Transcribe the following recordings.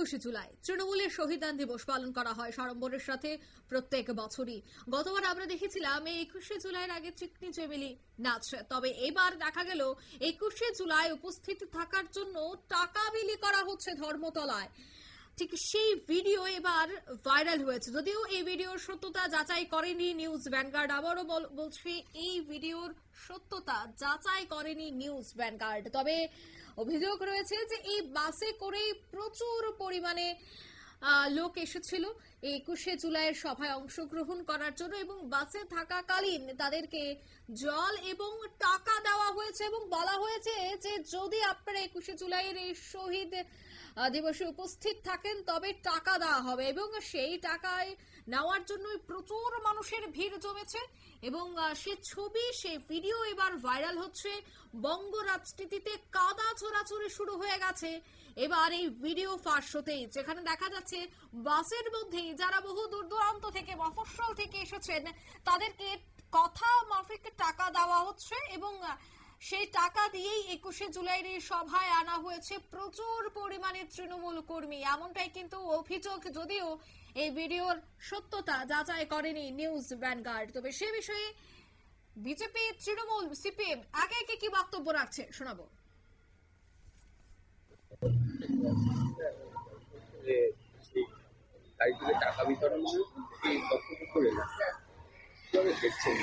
একুশে জুলাই তৃণমূলের শহীদান দিবস পালন করা হয় সাড়ম্বরের সাথে প্রত্যেক বছরই। গতবার আমরা দেখেছিলাম, এই একুশে জুলাইয়ের আগে চিকনি চেমেলি নাচ তবে এবার দেখা গেল, একুশে জুলাই উপস্থিত থাকার জন্য টাকা বিলি করা হচ্ছে ধর্মতলায়। ঠিক সেই ভিডিও এবার ভাইরাল হয়েছে। যদিও এই ভিডিওর সত্যতা যাচাই করেনি নিউজ ভ্যানগার্ড, আবারও বল- বলছি এই ভিডিওর সত্যতা যাচাই করেনি নিউজ ভ্যানগার্ড। তবে অভিযোগ রয়েছে যে এই বাসে করেই প্রচুর পরিমাণে লোক এসেছিল। একুশে জুলাইয়ের সভায় অংশগ্রহণ করার জন্য এবং বাসে থাকাকালীন তাদেরকে জল এবং টাকা দেওয়া হয়েছে এবং বলা হয়েছে যে যদি আপনারা একুশে জুলাইয়ের এই শহীদ দিবসে উপস্থিত থাকেন, তবে টাকা দেওয়া হবে এবং সেই টাকায় নেওয়ার জন্যই প্রচুর মানুষের ভিড় জমেছে এবং সে ছবি, সে ভিডিও এবার ভাইরাল হচ্ছে। বঙ্গ রাজনীতিতে কাদা ছোড়াছুড়ি শুরু হয়ে গেছে। এবার এই ভিডিও ফাঁস হতেই, যেখানে দেখা যাচ্ছে বাসের মধ্যেই যারা বহু দূর দূরান্ত থেকে, মফস্বল থেকে এসেছেন, তাদেরকে কথা মাফিক টাকা দেওয়া হচ্ছে এবং সেই টাকা দিয়েই একুশে জুলাইয়ের এই সভায় আনা হয়েছে প্রচুর পরিমাণে তৃণমূল কর্মী। এমনটাই কিন্তু অভিযোগ যদিও এই ভিডিওর সত্যতা যাচাই করেনি নিউজ ভ্যানগার্ড। তবে সে বিষয়ে বিজেপি, তৃণমূল, সিপিএম একে একে কি বক্তব্য রাখছে? শোনাবো। টাকা বিতরণ করে না দেখছেন।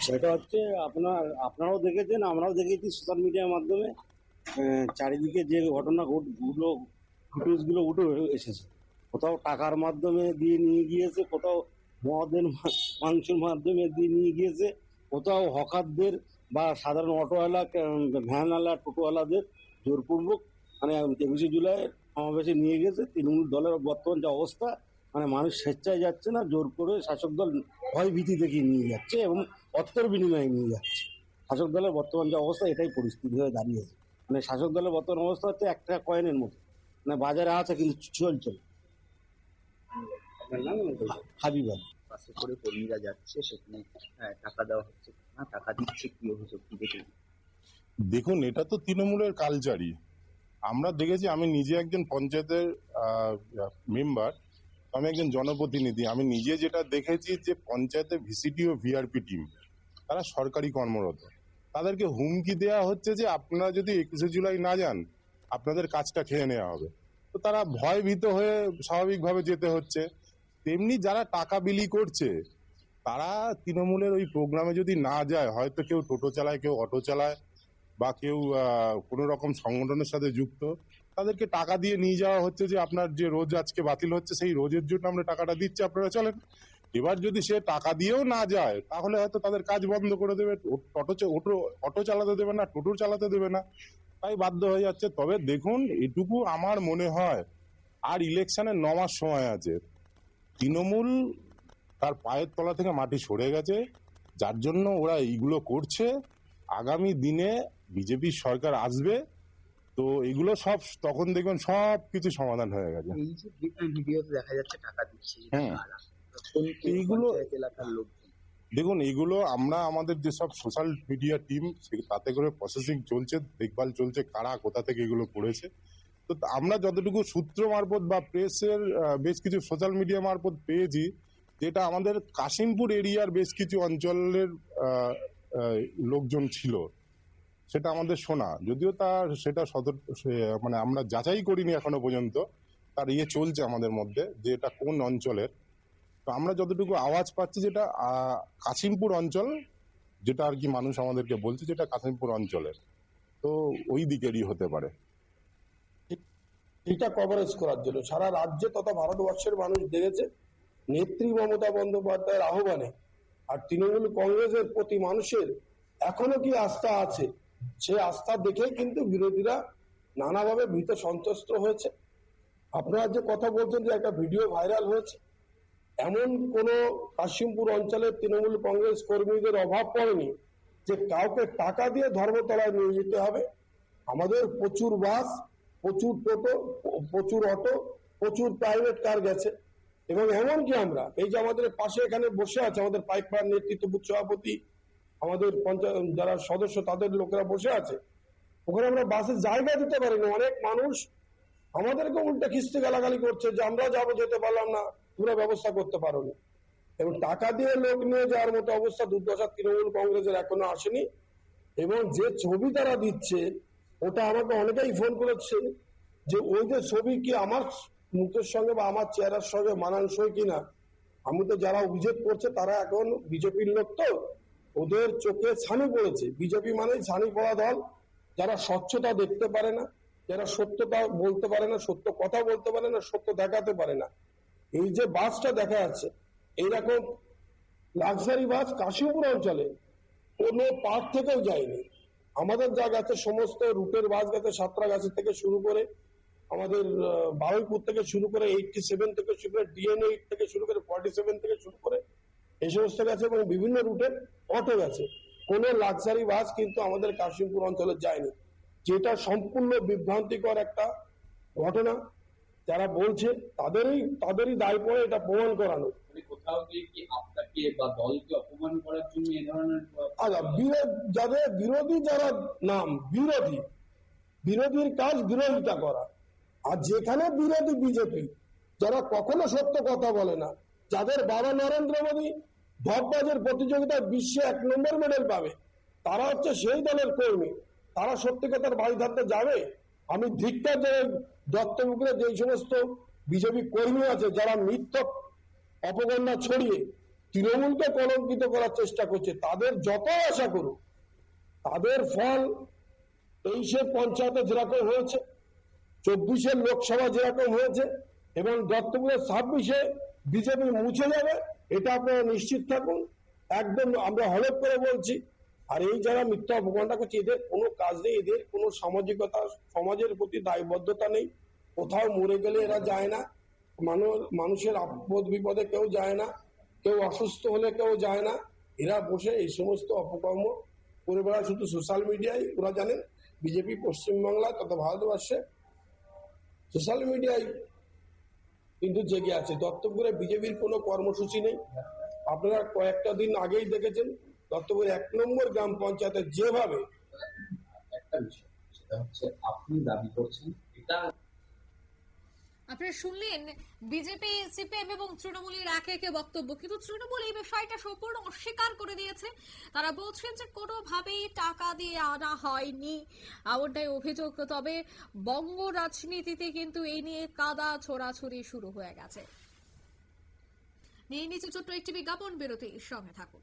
সেটা হচ্ছে আপনার, আপনারাও দেখেছেন, আমরাও দেখেছি সোশ্যাল মিডিয়ার মাধ্যমে চারিদিকে যে ঘটনা ঘট- গুলো ফুটেজগুলো উঠে এসেছে। কোথাও টাকার মাধ্যমে দিয়ে নিয়ে গিয়েছে, কোথাও মদের মাংসের মাধ্যমে দিয়ে নিয়ে গিয়েছে, কোথাও হকারদের বা সাধারণ অটোওয়ালা ভ্যানওয়ালা, টোটোওয়ালাদের জোরপূর্বক মানে একুশে জুলাই সমাবেশে নিয়ে গেছে তৃণমূল দলের বর্তমান যে অবস্থা মানে মানুষ স্বেচ্ছায় যাচ্ছে না জোর করে শাসক দল ভয় ভীতি দেখিয়ে নিয়ে যাচ্ছে এবং অর্থের বিনিময়ে নিয়ে যাচ্ছে। শাসক দলের বর্তমান যে অবস্থা এটাই পরিস্থিতি হয়ে দাঁড়িয়েছে। মানে শাসক দলের বর্তমান অবস্থা হচ্ছে একটা কয়েনের মতো। মানে বাজারে আছে কিন্তু চলছে হাবিব আলী। বাসে করে কর্মীরা যাচ্ছে সেখানে হ্যাঁ, টাকা দেওয়া হচ্ছে। না টাকা দিচ্ছে কি অভিযোগ? কি দেখে দেখুন এটা তো তৃণমূলের কালচারই। আমরা দেখেছি আমি নিজে একজন পঞ্চায়েতের মেম্বার আমি একজন জনপ্রতিনিধি, আমি নিজে যেটা দেখেছি যে পঞ্চায়েতে ভিসিটি ও ভিআরপি টিম, তারা সরকারি কর্মরত। তাদেরকে হুমকি দেওয়া হচ্ছে যে আপনারা যদি একুশে জুলাই না যান, আপনাদের কাজটা খেয়ে নেওয়া হবে। তো তারা ভয় ভীত হয়ে স্বাভাবিকভাবে যেতে হচ্ছে। তেমনি যারা টাকা বিলি করছে, তারা তৃণমূলের ওই প্রোগ্রামে যদি না যায়, হয়তো কেউ টোটো চালায়, কেউ অটো চালায় বা কেউ কোনো রকম সংগঠনের সাথে যুক্ত, তাদেরকে টাকা দিয়ে নিয়ে যাওয়া হচ্ছে যে আপনার যে রোজ আজকে বাতিল হচ্ছে, সেই রোজের জন্য আমরা টাকাটা দিচ্ছি, আপনারা চলেন। এবার যদি সে টাকা দিয়েও না যায়, তাহলে হয়তো তাদের কাজ বন্ধ করে দেবে অটো অটো অটো চালাতে দেবে না, টোটো চালাতে দেবে না। তাই বাধ্য হয়ে যাচ্ছে। তবে দেখুন, এটুকু আমার মনে হয়, আর ইলেকশনের ন মাস সময় আছে। তৃণমূল তার পায়ের তলা থেকে মাটি সরে গেছে, যার জন্য ওরা এইগুলো করছে। আগামী দিনে বিজেপির সরকার আসবে তো এগুলো সব তখন দেখবেন সব কিছু সমাধান হয়ে গেছে। এই যে ভিডিওতে দেখা যাচ্ছে টাকা দিচ্ছে কোন এইগুলো- এলাকার লোকজন? দেখুন এগুলো আমরা আমাদের যেসব সোশ্যাল মিডিয়া টিম তাতে করে প্রসেসিং চলছে দেখভাল চলছে কারা কোথা থেকে এগুলো করেছে। তো আমরা যতটুকু সূত্র মারফত বা প্রেসের বেশ কিছু সোশ্যাল মিডিয়া মারফত পেয়েছি যেটা আমাদের কাশিমপুর এরিয়ার বেশ কিছু অঞ্চলের লোকজন ছিল, সেটা আমাদের শোনা। যদিও তার সেটা সতর সে- মানে আমরা যাচাই করিনি এখনও পর্যন্ত। তার ইয়ে চলছে আমাদের মধ্যে যে এটা কোন অঞ্চলের। তো আমরা যতটুকু আওয়াজ পাচ্ছি যেটা কাশিমপুর অঞ্চল, যেটা আর কি মানুষ আমাদেরকে বলছে যেটা কাশিমপুর অঞ্চলের। তো ওই দিকেরই হতে পারে। এটা কভারেজ করার জন্য। সারা রাজ্যে তথা ভারতবর্ষের মানুষ দেখেছে, নেত্রী মমতা বন্দ্যোপাধ্যায়ের আহ্বানে আর তৃণমূল কংগ্রেসের প্রতি মানুষের এখনও কি আস্থা আছে? সে আস্থা দেখেই কিন্তু বিরোধীরা নানাভাবে ভীত সন্ত্রস্ত হয়েছে। আপনারা যে কথা বলছেন যে একটা ভিডিও ভাইরাল হয়েছে, এমন কোন কাশিমপুর অঞ্চলের তৃণমূল কংগ্রেস কর্মীদের অভাব পড়েনি যে কাউকে টাকা দিয়ে ধর্মতলায় নিয়ে যেতে হবে? আমাদের প্রচুর বাস, প্রচুর টোটো, প্রচুর অটো, প্রচুর প্রাইভেট কার গেছে। এবং এমনকি আমরা, এই যে আমাদের পাশে এখানে বসে আছে আমাদের পাইকপাড় নেতৃত্ব, বুথ সভাপতি, আমাদের পঞ্চায়েত, যারা সদস্য, তাদের লোকেরা বসে আছে। ওখানে আমরা বাসে জায়গা দিতে পারি না অনেক মানুষ আমাদেরকে উল্টা খিস্তি গালাগালি করছে যে আমরা যাব, যেতে পারলাম না, তোমরা ব্যবস্থা করতে পারো না এবং টাকা দিয়ে লোক নিয়ে যাওয়ার মতো অবস্থা দুর্দশা তৃণমূল কংগ্রেসের এখনও আসেনি। এবং যে ছবি তারা দিচ্ছে, ওটা আমাকে অনেকেই ফোন করেছে যে ওই যে ছবি কি আমার মুখের সঙ্গে বা আমার চেহারার সঙ্গে মানানসই কিনা, আমি তো যারা অভিযোগ করছে তারা এখন বিজেপির লোক তো, ওদের চোখে ছানি পড়েছে। বিজেপি মানে ছানি পড়া দল। যারা স্বচ্ছতা দেখতে পারে না, যারা সত্যতা বলতে পারে না, সত্য কথা বলতে পারে না, সত্য দেখাতে পারে না। এই যে বাসটা দেখা যাচ্ছে, এইরকম লাক্সারি বাস কাশীপুর অঞ্চলে কোনো পার্ক থেকেও যায়নি। আমাদের যা গেছে সমস্ত রুটের বাস গেছে সাঁতরাগাছি থেকে শুরু করে আমাদের বারুইপুর থেকে শুরু করে এইটটি সেভেন থেকে শুরু করে ডিএন এইট থেকে শুরু করে ফর্টি সেভেন থেকে শুরু করে এই সমস্ত গেছে এবং বিভিন্ন রুটে অটো গেছে। কোনো লাক্সারি বাস কিন্তু আমাদের কাশিমপুর অঞ্চলে যায়নি। যেটা সম্পূর্ণ বিভ্রান্তিকর একটা ঘটনা। যারা বলছে তাদেরই তাদেরই দায় পড়ে এটা প্রমাণ করানো। মানে কোথাও গিয়ে কি আপনাকে বা দলকে অপমান করার জন্য এ ধরনের আচ্ছা বিরোধ যাদের বিরোধী যারা নাম বিরোধী। বিরোধীর কাজ বিরোধিতা করা। আর যেখানে বিরোধী বিজেপি, যারা কখনো সত্য কথা বলে না, যাদের বাবা নরেন্দ্র মোদী ঢপবাজের প্রতিযোগিতায় বিশ্বে এক নম্বর মেডেল পাবে, তারা হচ্ছে সেই দলের কর্মী। তারা সত্যি কথার বাড়ি ধারতে যাবে? আমি ধিক্কার জানাই দত্তপুকুরে যে সমস্ত বিজেপি কর্মী আছে, যারা মিথ্যক অপগণ্যা ছড়িয়ে তৃণমূলকে কলঙ্কিত করার চেষ্টা করছে, তাদের যত আশা করুক, তাদের ফল তেইশের পঞ্চায়েতে যেরকম হয়েছে। চব্বিশের লোকসভা যেরকম হয়েছে এবং দত্তপুরের ছাব্বিশে বিজেপি মুছে যাবে, এটা আপনারা নিশ্চিত থাকুন। একদম আমরা হলফ করে বলছি, আর এই যারা মিথ্যা অপমানটা করছে, এদের কোনো কাজ নেই, এদের কোনো সামাজিকতা, সমাজের প্রতি দায়বদ্ধতা নেই। কোথাও মরে গেলে এরা যায় না। মানুষ, মানুষের আপদ বিপদে কেউ যায় না, কেউ অসুস্থ হলে কেউ যায় না। এরা বসে এই সমস্ত অপকর্ম করে বেড়ায়। শুধু সোশ্যাল মিডিয়ায় ওরা জানেন, বিজেপি পশ্চিমবাংলা তথা ভারতবর্ষে সোশ্যাল মিডিয়ায় কিন্তু জেগে আছে। দত্তপুরে বিজেপির কোনো কর্মসূচি নেই। আপনারা কয়েকটা দিন আগেই দেখেছেন, দত্তপুরে এক নম্বর গ্রাম পঞ্চায়েতে যেভাবে একটা বিষয়, সেটা হচ্ছে আপনি দাবি করছেন, এটা আপনারা শুনলেন বিজেপি, সিপিএম এবং তৃণমূলের একে একে বক্তব্য। কিন্তু তৃণমূল এই বিষয়টা সম্পূর্ণ অস্বীকার করে দিয়েছে। তারা বলছেন যে কোনোভাবেই টাকা দিয়ে আনা হয়নি। এমনটাই অভিযোগ। তবে বঙ্গ রাজনীতিতে কিন্তু এই নিয়ে কাদা ছোড়াছুড়ি শুরু হয়ে গেছে। নিয়ে নিচে ছোট্ট একটি বিজ্ঞাপন বিরতি সঙ্গে থাকুন।